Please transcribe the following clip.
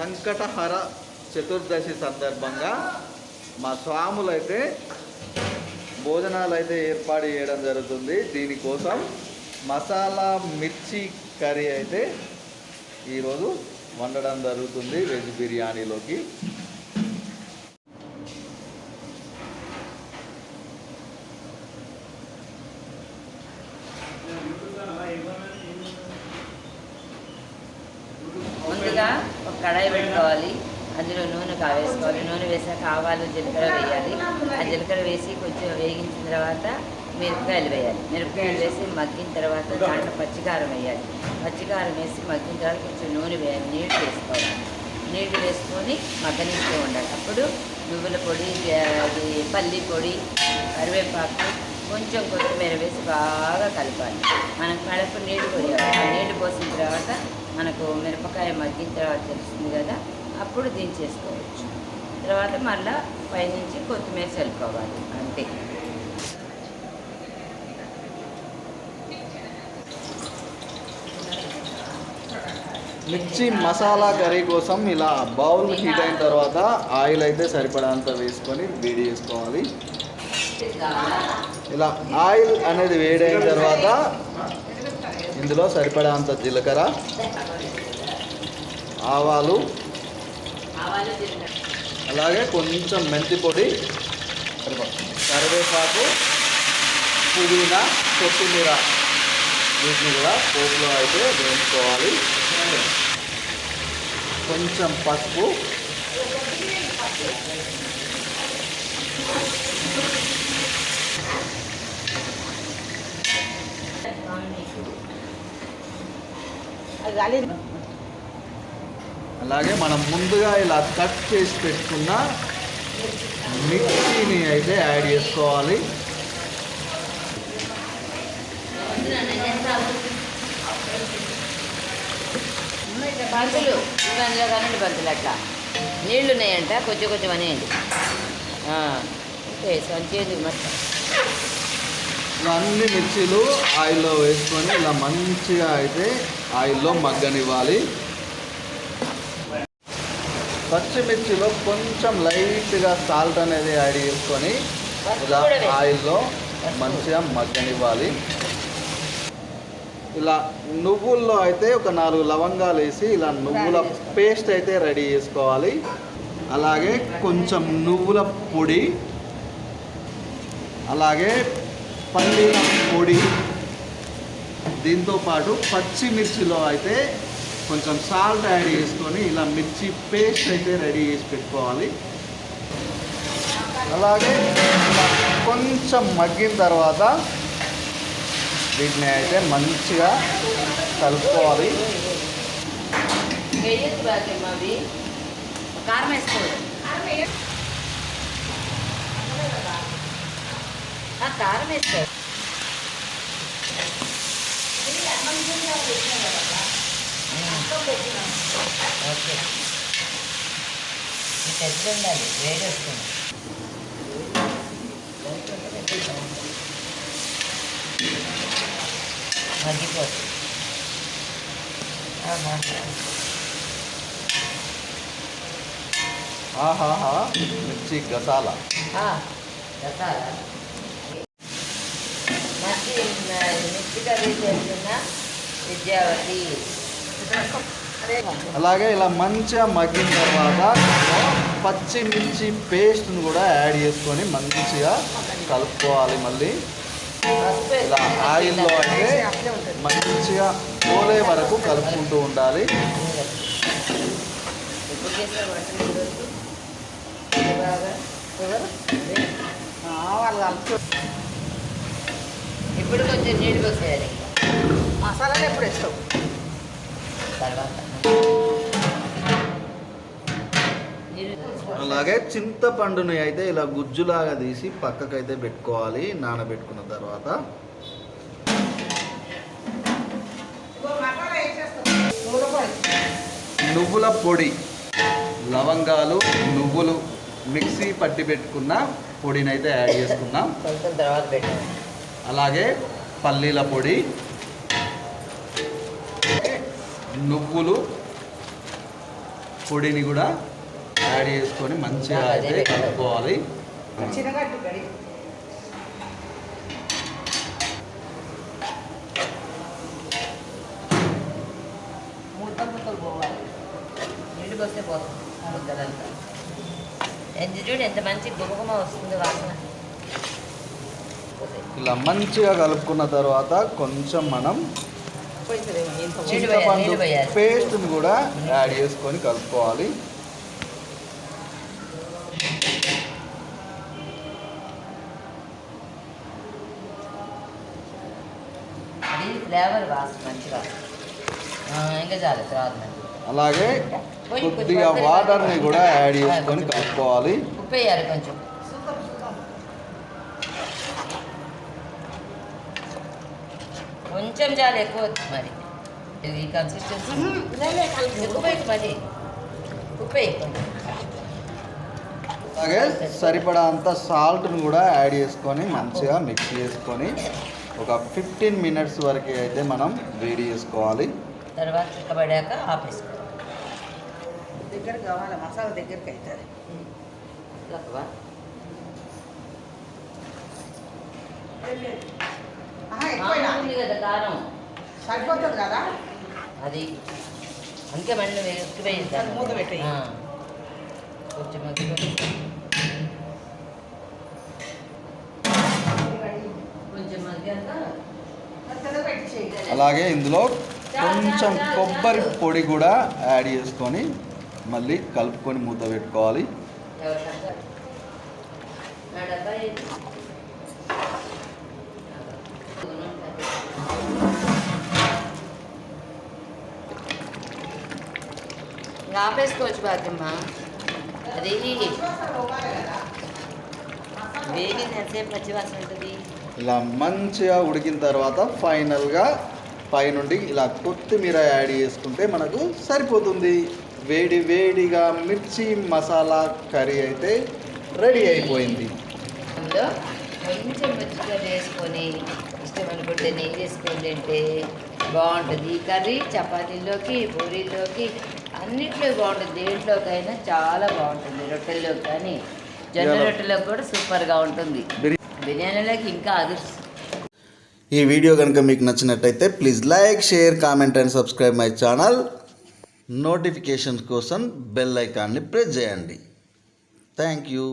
సంకటహర చతుర్దశి సందర్భంగా మా స్వాములు అయితే భోజనాలు అయితే ఏర్పాటు చేయడం జరుగుతుంది. దీనికోసం మసాలా మిర్చి కర్రీ అయితే ఈరోజు వండడం జరుగుతుంది వెజ్ బిర్యానీలోకి. ముందుగా కడాయి పెట్టుకోవాలి. అందులో నూనె కావేసుకోవాలి. నూనె వేసాక ఆవాలు జీలకర్ర వేయాలి. ఆ జీలకర్ర వేసి కొంచెం వేగించిన తర్వాత మిరపకాయలు వేయాలి. మిరపకాయలు వేసి మగ్గిన తర్వాత దాంట్లో పచ్చికారం వేయాలి. పచ్చికారం వేసి మగ్గిన తర్వాత కొంచెం నూనె వేయాలి. నీళ్ళు వేసుకోవాలి. నీళ్ళు వేసుకొని మగ్గనిస్తూ ఉండాలి. అప్పుడు నువ్వుల పొడి అది పల్లి పొడి కరివేపాకు కొంచెం కొత్తిమీర వేసి బాగా కలపాలి. మనం కడప నీళ్ళు పోయాలి ఆ నీళ్ళు మనకు మిరపకాయ మగ్గిన తర్వాత తెలుస్తుంది కదా అప్పుడు దించేసుకోవచ్చు తర్వాత మళ్ళా పైనుంచి కొత్తిమీర చల్లుకోవాలి అంతే. మిర్చి మసాలా కర్రీ కోసం ఇలా బౌల్ హీట్ అయిన తర్వాత ఆయిల్ అయితే సరిపడంత వేసుకొని వేడి చేసుకోవాలి. ఇలా ఆయిల్ అనేది వేడైన తర్వాత ఇందులో సరిపడంత జీలకర్ర ఆవాలు అలాగే కొంచెం మెంతి పొడి కరివేపాకు పుదీనా కొత్తిమీర వీటిని కూడా పోపులో అయితే వేయించుకోవాలి కొంచెం పసుపు Thank you. అలాగే మనం ముందుగా ఇలా కట్ చేసి పెట్టుకున్న మిర్చిని అయితే యాడ్ చేసుకోవాలి. బంతులు అందులో కానండి బంతులు అట్లా. నీళ్ళు ఉన్నాయంట కొంచెం కొంచెం అనేయండి. ఓకే సంచేది మొత్తం అన్ని మిర్చీలు ఆయిల్లో వేసుకొని ఇలా మంచిగా అయితే ఆయిల్లో మగ్గనివ్వాలి. పచ్చిమిర్చిలో కొంచెం లైట్గా సాల్ట్ అనేది యాడ్ చేసుకొని ఇలా ఆయిల్లో మంచిగా మగ్గనివ్వాలి. ఇలా నువ్వుల్లో అయితే ఒక నాలుగు లవంగాలు వేసి ఇలా నువ్వుల పేస్ట్ అయితే రెడీ చేసుకోవాలి. అలాగే కొంచెం నువ్వుల పొడి అలాగే పల్లీల పొడి. దీంతో పాటు పచ్చిమిర్చిలో అయితే కొంచెం సాల్ట్ యాడ్ చేసుకొని ఇలా మిర్చి పేస్ట్ అయితే రెడీ చేసి పెట్టుకోవాలి. అలాగే కొంచెం మగ్గిన తర్వాత వీటిని అయితే మంచిగా కలుపుకోవాలి. కారం వేసుకోవాలి. కారం వేసుకో ఓకే. పెద్ద ఉండాలి వేడి వస్తుంది. మగ్గిపోతుంది. ఆహా. ఆహాహా మిర్చి గసాలా. ఆ, రసాలా మంచి మిర్చి కర్రీ చేస్తున్న విద్యావతి అలాగే ఇలా మంచిగా మగ్గిన తర్వాత పచ్చిమిర్చి పేస్ట్ను కూడా యాడ్ చేసుకొని మంచిగా కలుపుకోవాలి మళ్ళీ. ఇలా ఆయిల్లో అయితే మంచిగా పోలే వరకు కలుపుకుంటూ ఉండాలి. బాగా వాళ్ళు కలుపు ఇప్పుడు కొంచెం నీళ్ళు పోసేయాలి. మసాలాలు ఎప్పుడు వేస్తావు? తర్వాత అలాగే చింతపండుని అయితే ఇలా గుజ్జులాగా తీసి పక్కకైతే పెట్టుకోవాలి నానబెట్టుకున్న తర్వాత. నువ్వుల పొడి. లవంగాలు నువ్వులు మిక్సీ పట్టి పెట్టుకున్న పొడిని అయితే యాడ్ చేసుకున్నాం కొంచెం తర్వాత పెట్టాలి. అలాగే పల్లీల పొడి నువ్వులు పొడిని కూడా యాడ్ చేసుకొని మంచిగా అయితే కలుపుకోవాలి. ఎంత చూడు ఎంత మంచి గుమగుమ వస్తుంది వాసన. ఇలా మంచిగా కలుపుకున్న తర్వాత కొంచెం మనం చింతపండు. పేస్ట్ని కూడా యాడ్ చేసుకొని కలుపుకోవాలి. ఫ్లేవర్ ఇంకా చాలు తర్వాత మంచి. అలాగే కొద్దిగా వాటర్ని కూడా యాడ్ చేసుకొని కలుపుకోవాలి. ఉప్పు వేయాలి కొంచెం. కొంచెం చాలు ఎక్కువ వద్దు మరి. ఇది కన్సిస్టెన్సీ ఎక్కువ మరి. ఉప్పు వేయి కొంచెం అలాగే సరిపడా అంత సాల్ట్ని కూడా యాడ్ చేసుకొని మంచిగా మిక్స్ చేసుకొని ఒక ఫిఫ్టీన్ మినిట్స్ వరకు అయితే మనం వేడి చేసుకోవాలి. తర్వాత చిక్కబడాక ఆపేసుకోవాలి దగ్గర కావాలి? మసాలా దగ్గరికి అవుతుంది తక్కువ ఉంది కదా కారం. సరిపోతుంది కదా? అది. అందుకే మళ్ళీ మూత. కొంచెం కొంచెం. పెట్టి అలాగే ఇందులో కొంచెం కొబ్బరి పొడి కూడా యాడ్ చేసుకొని మళ్ళీ కలుపుకొని మూత పెట్టుకోవాలి. ఆపేసుకోవచ్చు బాధ్యమ్మ అది వేగి ఎంతసేపు పచ్చివాసన ఉంటుంది? ఇలా మంచిగా ఉడికిన తర్వాత ఫైనల్గా పైనుండి ఇలా కొత్తిమీర యాడ్ చేసుకుంటే మనకు సరిపోతుంది. వేడి వేడిగా మిర్చి మసాలా కర్రీ అయితే రెడీ అయిపోయింది. అందులో కొంచెం మంచిగా వేసుకొని ఇష్టం అనుకుంటే నెయ్యి వేసుకొని తింటే బాగుంటుంది. ఈ కర్రీ చపాతీల్లోకి పూరీల్లోకి అన్నిట్లో బాగుంటుంది. దేంట్లోకైనా చాలా బాగుంటుంది. రొట్టెల్లోకి కానీ జొన్న రొట్టెలోకి కూడా సూపర్గా ఉంటుంది. బిర్యానీ. బిర్యానీలోకి ఇంకా అదృష్టం ఈ వీడియో కనుక మీకు నచ్చినట్టయితే please like share comment and subscribe my channel. Notifications కోసం బెల్ ఐకాన్ని ప్రెస్ చేయండి. Thank you.